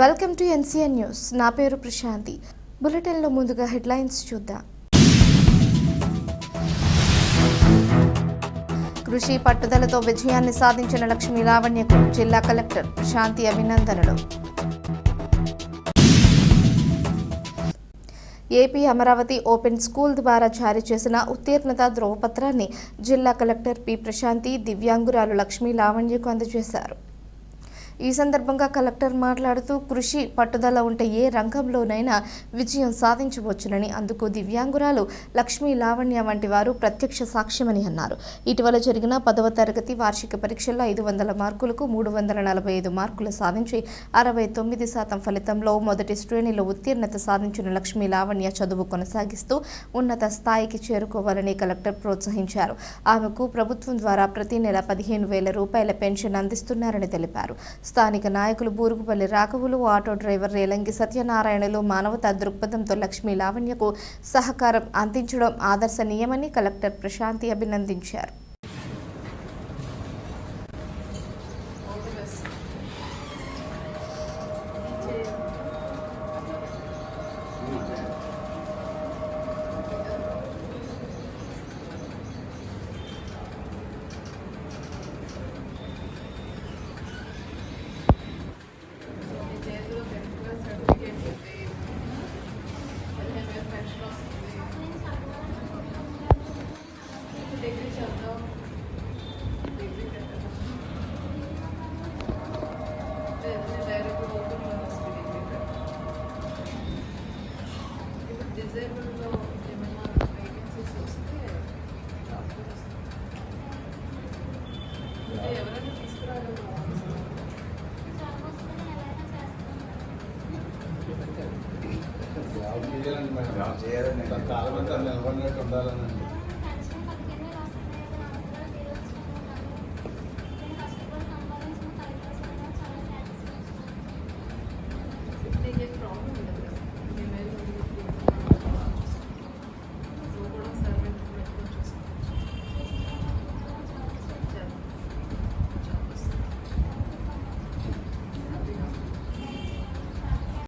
Welcome to NCN news. నా పేరు ప్రశాంతి. బులెటిన్లో ముందుగా హెడ్లైన్స్ చూద్దాం. కృషి పట్టుదలతో విజయాన్ని సాధించిన లక్ష్మీ లావణ్యకు జిల్లా కలెక్టర్ ప్రశాంతి అభినందనలు. ఏపీ అమరావతి ఓపెన్ స్కూల్ ద్వారా జారీ చేసిన ఉత్తీర్ణత ధ్రువపత్రాన్ని జిల్లా కలెక్టర్ పి ప్రశాంతి దివ్యాంగురాలు లక్ష్మీ లావణ్యకు అందజేశారు. ఈ సందర్భంగా కలెక్టర్ మాట్లాడుతూ కృషి పట్టుదల ఉంటే ఏ రంగంలోనైనా విజయం సాధించవచ్చునని అందుకు దివ్యాంగురాలు లక్ష్మీ లావణ్య వంటి వారు ప్రత్యక్ష సాక్ష్యమని అన్నారు. ఇటీవల జరిగిన పదవ తరగతి వార్షిక పరీక్షల్లో ఐదు వందల మార్కులకు మూడు వందల నలభై ఐదు మార్కులు సాధించి అరవై తొమ్మిది శాతం ఫలితంలో మొదటి శ్రేణిలో ఉత్తీర్ణత సాధించిన లక్ష్మీ లావణ్య చదువు కొనసాగిస్తూ ఉన్నత స్థాయికి చేరుకోవాలని కలెక్టర్ ప్రోత్సహించారు. ఆమెకు ప్రభుత్వం ద్వారా ప్రతి నెల పదిహేను వేల రూపాయల పెన్షన్ అందిస్తున్నారని తెలిపారు. స్థానిక నాయకులు బూరుగుపల్లి రాఘవులు ఆటో డ్రైవర్ రేలంగి సత్యనారాయణలు మానవతా దృక్పథంతో లక్ష్మీ లావణ్యకు సహకారం అందించడం ఆదర్శనీయమని కలెక్టర్ ప్రశాంతి అభినందించారు. ఇప్పుడు డిజేబుల్డ్లో ఏమైనా వేకెన్సీస్ వస్తే అంటే ఎవరైనా తీసుకురాగలరు చాలా మంది నిలబడినట్టు ఉండాలని